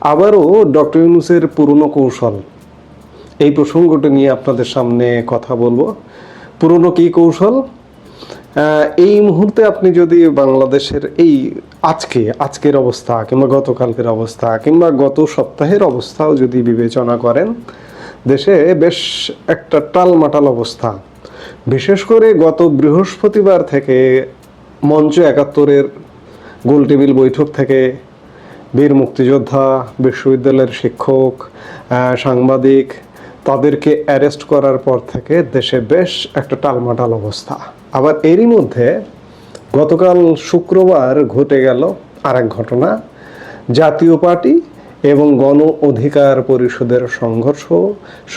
আবারও ডক্টর ইউনুসের পুরনো কৌশল। এই প্রসঙ্গটা নিয়ে আপনাদের সামনে কথা বলব। পুরনো কি কৌশল? এই মুহূর্তে আপনি যদি বাংলাদেশের এই আজকে, আজকের অবস্থা কিংবা গতকালকের অবস্থা কিংবা গত সপ্তাহের অবস্থাও যদি বিবেচনা করেন, দেশে বেশ একটা টালমাটাল অবস্থা। বিশেষ করে গত বৃহস্পতিবার থেকে মঞ্চ একাত্তরের গোল টেবিল বৈঠক থেকে বীর মুক্তিযোদ্ধা, বিশ্ববিদ্যালয়ের শিক্ষক সাংবাদিক, তাদেরকে অ্যারেস্ট করার পর থেকে দেশে বেশ একটা টালমাটাল অবস্থা। আবার এরই মধ্যে গতকাল শুক্রবার ঘটে গেল আর ঘটনা। জাতীয় পার্টি এবং গণ অধিকার পরিষদের সংঘর্ষ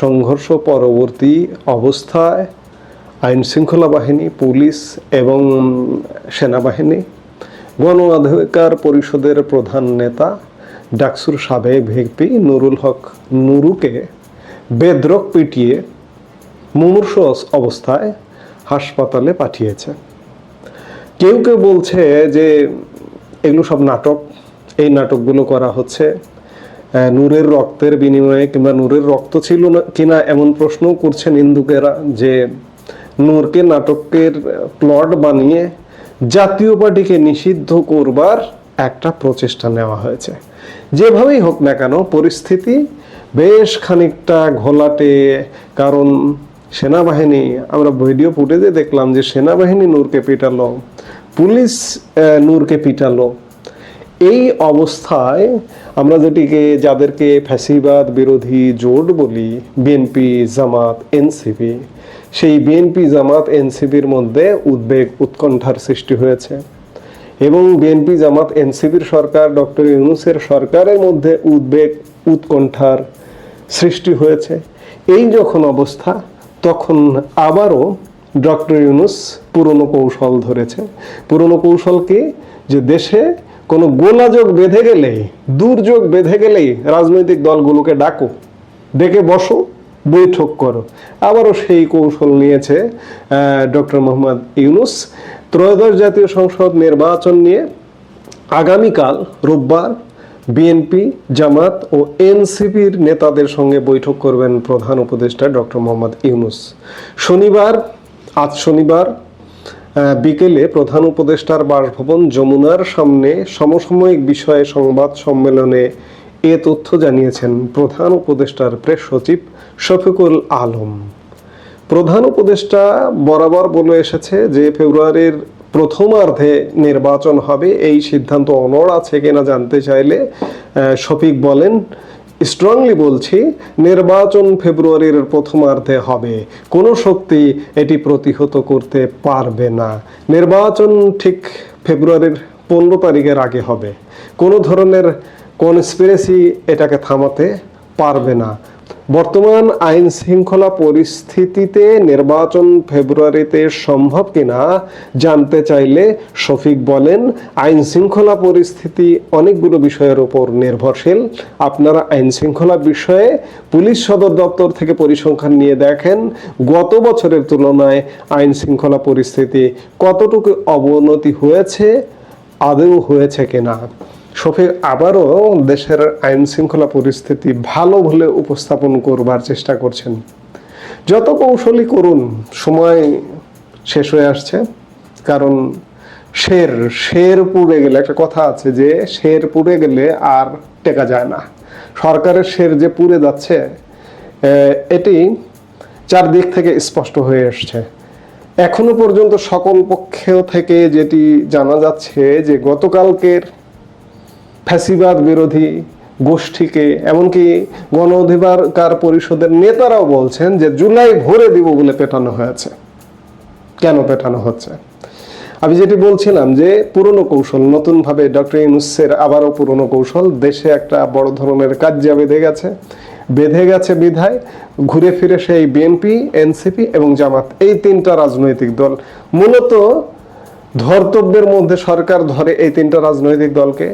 সংঘর্ষ পরবর্তী অবস্থায় আইন শৃঙ্খলা বাহিনী, পুলিশ এবং সেনাবাহিনী গণ পরিষদের প্রধান নেতা ডাকসুর সাবেক ভিপি নুরুল হক নুরুকে বেদ্রক পিটিয়ে মুমূর্ষ অবস্থায় হাসপাতালে পাঠিয়েছে। কেউ কেউ বলছে যে এগুলো সব নাটক, এই নাটকগুলো করা হচ্ছে। নূরের রক্তের বিনিময়ে কিংবা নূরের রক্ত ছিল না কিনা এমন প্রশ্ন করছে নিন্দুকেরা যে নূরকে নাটকের প্লট বানিয়ে জাতীয় পার্টিকে নিষিদ্ধ করবার একটা প্রচেষ্টা নেওয়া হয়েছে। যেভাবেই হোক না কেন, পরিস্থিতি বেশ খানিকটা ঘোলাটে, কারণ সেনাবাহিনী, আমরা ভিডিও ফুটেজে দেখলাম যে সেনাবাহিনী নূরকে পিটালো, পুলিশ নূরকে পিটালো। এই অবস্থায় আমরা যেটিকে, যাদেরকে ফ্যাসিবাদ বিরোধী জোট বলি, বিএনপি, জামাত, এনসিপি সেই বিএনপি জামাত এনসিপির মধ্যে উদ্বেগ, উৎকণ্ঠার সৃষ্টি হয়েছে। এবং বিএনপি জামাত এনসিপির সরকার, ডক্টর ইউনুসের সরকারের মধ্যে উদ্বেগ, উৎকণ্ঠার সৃষ্টি হয়েছে। এই যখন অবস্থা, তখন আবারও ডক্টর ইউনুস পুরনো কৌশল ধরেছে। পুরনো কৌশল কি? যে দেশে কোনো গোলাযোগ বেঁধে গেলেই, দুর্যোগ বেঁধে গেলেই রাজনৈতিক দলগুলোকে ডাকো, ডেকে বসো বৈঠক করো। আবারও সেই কৌশল নিয়েছে ডক্টর মোহাম্মদ ইউনুস। ত্রয়োদশ জাতীয় সংসদ নির্বাচন নিয়ে আগামীকাল রোববার বিএনপি, জামাত ও এনসিপির নেতাদের সঙ্গে বৈঠক করবেন প্রধান উপদেষ্টা ডক্টর মোহাম্মদ ইউনুস। শনিবার, আজ শনিবার বিকেলে প্রধান উপদেষ্টার বাসভবন যমুনার সামনে সমসাময়িক বিষয়ে সংবাদ সম্মেলনে এ তথ্য জানিয়েছেন প্রধান উপদেষ্টার প্রেস সচিব শফিকুল আলম। প্রধান উপদেষ্টা বরাবর বলে এসেছে যে ফেব্রুয়ারির প্রথমার্ধে নির্বাচন হবে, এই সিদ্ধান্ত অনড় আছে কিনা জানতে চাইলে শফিক বলেন, স্ট্রংলি বলছি, নির্বাচন ফেব্রুয়ারির প্রথমার্ধে হবে। কোনো শক্তি এটি প্রতিহত করতে পারবে না। নির্বাচন ঠিক ফেব্রুয়ারির পনেরো তারিখের আগে হবে। কোনো ধরনের কনস্পিরেসি এটাকে থামাতে পারবে না। বর্তমান আইন শৃঙ্খলা পরিস্থিতিতে নির্বাচন ফেব্রুয়ারিতে সম্ভব কিনা জানতে চাইলে শফিক বলেন, আইন শৃঙ্খলা পরিস্থিতি অনেকগুলো বিষয়ের উপর নির্ভরশীল। আপনারা আইন শৃঙ্খলা বিষয়ে পুলিশ সদর দপ্তর থেকে পরিসংখ্যান নিয়ে দেখেন, গত বছরের তুলনায় আইন শৃঙ্খলা পরিস্থিতি কতটুকু অবনতি হয়েছে, আদৌ হয়েছে কিনা। শফিক, আবারও দেশের আইন শৃঙ্খলা পরিস্থিতি ভালো বলে উপস্থাপন করবার চেষ্টা করছেন। যত কৌশলী করুন, সময় শেষ হয়ে আসছে। কারণ শের শের পুড়ে গেলে, একটা কথা আছে যে শের পুড়ে গেলে আর টেকা যায় না। সরকারের শের যে পুড়ে যাচ্ছে এটি চারদিক থেকে স্পষ্ট হয়ে এসছে এখনও পর্যন্ত সকল পক্ষ থেকে যেটি জানা যাচ্ছে যে গতকালকের ফ্যাসিবাদ বিরোধী গোষ্ঠীকে, এমনকি গণ অধিকার পরিষদের নেতারাও বলছেন যে জুলাই ভরে দিব বলে পেটানো হয়েছে। কেন পেটানো হচ্ছে? আমি যেটি বলছিলাম যে পুরনো কৌশল, নতুনভাবে ডক্টর ইউনুসের আবারও পুরনো কৌশল, দেশে একটা বড় ধরনের কাজ্যা বেঁধে গেছে। বেঁধে গেছে বিধায়, ঘুরে ফিরে সেই বিএনপি, এনসিপি এবং জামাত, এই তিনটা রাজনৈতিক দল। মূলত ধর্তব্যের মধ্যে সরকার ধরে এই তিনটা রাজনৈতিক দলকে।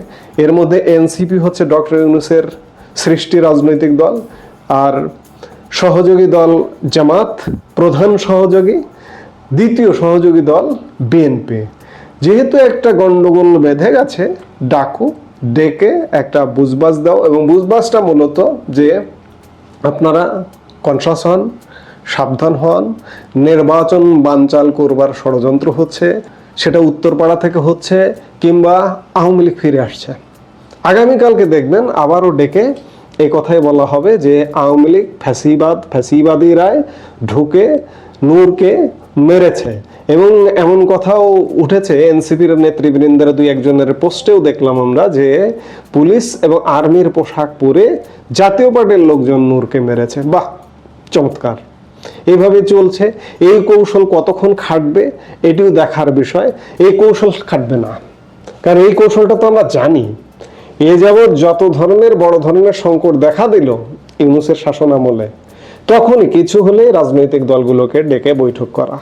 এর মধ্যে এনসিপি হচ্ছে ডক্টর ইউনুসের সৃষ্টি রাজনৈতিক দল আর সহযোগী দল জামাত, প্রধান সহযোগী, দ্বিতীয় সহযোগী দল বিএনপি। যেহেতু একটা গণ্ডগোল বেঁধে গেছে, ডাকু, ডেকে একটা বুঝবাস দাও এবং বুঝবাসটা মূলত যে আপনারা কনসাস হন, সাবধান হন, নির্বাচন বানচাল করবার ষড়যন্ত্র হচ্ছে সেটা উত্তরপাড়া থেকে হচ্ছে কিংবা আওয়ামী লীগ ফিরে আসছে। আগামীকালকে দেখবেন আবারও ডেকে এই কথাই বলা হবে যে আওয়ামী লীগ ফ্যাসিবাদ, ফ্যাসিবাদীরাই ঢুকে নূরকে মেরেছে। এবং এমন কথাও উঠেছে এনসিপির নেতৃবৃন্দের দুই একজনের পোস্টেও দেখলাম আমরা যে পুলিশ এবং আর্মির পোশাক পরে জাতীয় পার্টির লোকজন নূরকে মেরেছে। বাহ, চমৎকার। এইভাবে চলছে। এই কৌশল কতক্ষণ খাটবে এটিও দেখার বিষয়। এই কৌশল খাটবে না। কারণ এই কৌশলটা তো আমরা জানি। এ যাবৎ যত ধরনের বড় ধরনের সংকট দেখা দিল ইউনুসের শাসন আমলে, তখনই কিছু হলে রাজনৈতিক দলগুলোকে ডেকে বৈঠক করা।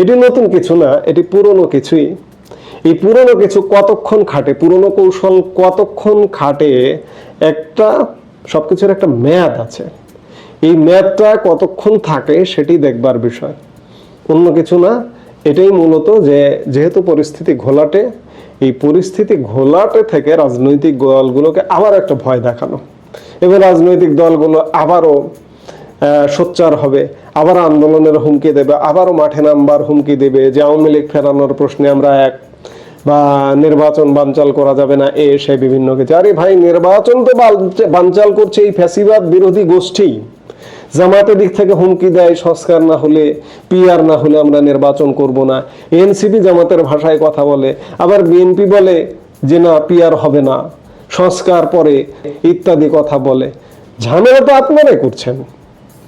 এটি নতুন কিছু না, এটি পুরনো কিছুই। এই পুরনো কিছু কতক্ষণ খাটে, পুরনো কৌশল কতক্ষণ খাটে, একটা সবকিছুর একটা মেয়াদ আছে। এই মেয়াদটা কতক্ষণ থাকে সেটি দেখবার বিষয়। অন্য কিছু না, এটাই মূলত যে যেহেতু পরিস্থিতি ঘোলাটে, এই পরিস্থিতি ঘোলাটে থেকে রাজনৈতিক দলগুলোকে আবার একটা ভয় দেখানো। এবং রাজনৈতিক দলগুলো আবারও সোচ্চার হবে, আবার আন্দোলনের হুমকি দেবে, আবারও মাঠে নামবার হুমকি দেবে যে আওয়ামী লীগ ফেরানোর প্রশ্নে আমরা এক বা নির্বাচন বানচাল করা যাবে না, এ, সে, বিভিন্ন কিছু। আরে ভাই, নির্বাচন তো বানচ- বানচাল করছে এই ফ্যাসিবাদ বিরোধী গোষ্ঠী। জামাতের দিক থেকে হুমকি দেয় সংস্কার না হলে, পিআর না হলে আমরা নির্বাচন করব না। এনসিপি জামাতের ভাষায় কথা বলে, আবার বিএনপি বলে যে না, পিআর হবে না। সংস্কার পরে ইত্যাদি কথা বলে। ঝামেলা তো আপনারাই করছেন।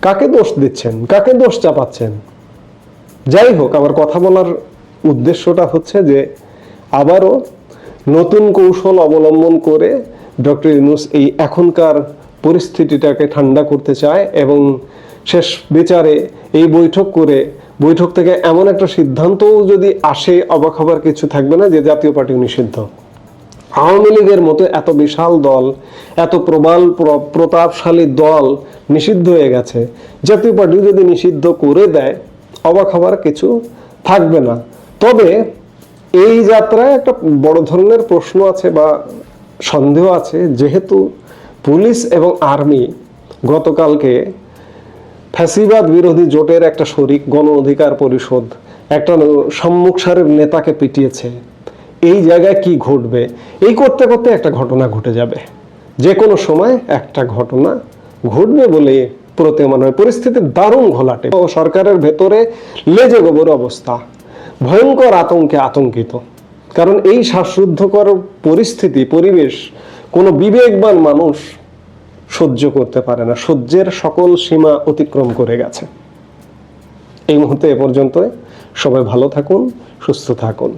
কাকে দোষ দিচ্ছেন? কাকে দোষ চাপাচ্ছেন? যাই হোক আমার কথা বলার উদ্দেশ্যটা হচ্ছে যে, আবারও নতুন কৌশল অবলম্বন করে ডক্টর ইউনুস এই এখনকার পরিস্থিতিটাকে ঠান্ডা করতে চায় এবং শেষ বিচারে এই বৈঠক করে, বৈঠক থেকে এমন একটা সিদ্ধান্তও যদি আসে, অবাক হবার কিছু থাকবে না যে জাতীয় পার্টি নিষিদ্ধ। আওয়ামী লীগের মতো এত বিশাল দল, এত প্রবল প্র- প্রতাপশালী দল নিষিদ্ধ হয়ে গেছে। জাতীয় পার্টি যদি নিষিদ্ধ করে দেয়, অবাক হবার কিছু থাকবে না। তবে এই যাত্রায় একটা বড় ধরনের প্রশ্ন আছে বা সন্দেহ আছে, যেহেতু পুলিশ এবং আর্মি গতকালকে ফ্যাসিবাদ বিরোধী জোটের একটা শরিক গণ অধিকার পরিষদ, একটা সম্মুখ সারের নেতাকে পিটিয়েছে। এই জায়গায় কি ঘটবে? এই করতে করতে একটা ঘটনা ঘটে যাবে। যে কোনো সময় একটা ঘটনা ঘটবে বলে প্রতীয়মান হয়। পরিস্থিতি দারুণ ঘোলাটে। ও সরকারের ভেতরে লেজে গোবর অবস্থা। ভয়ঙ্কর আতঙ্কে আতঙ্কিত। কারণ এই শ্বাসরুদ্ধকর পরিস্থিতি, পরিবেশ কোনো বিবেকবান মানুষ সহ্য করতে পারে না। সহ্যের সকল সীমা অতিক্রম করে গেছে। এই মুহূর্তে এ পর্যন্ত সবাই ভালো থাকুন, সুস্থ থাকুন।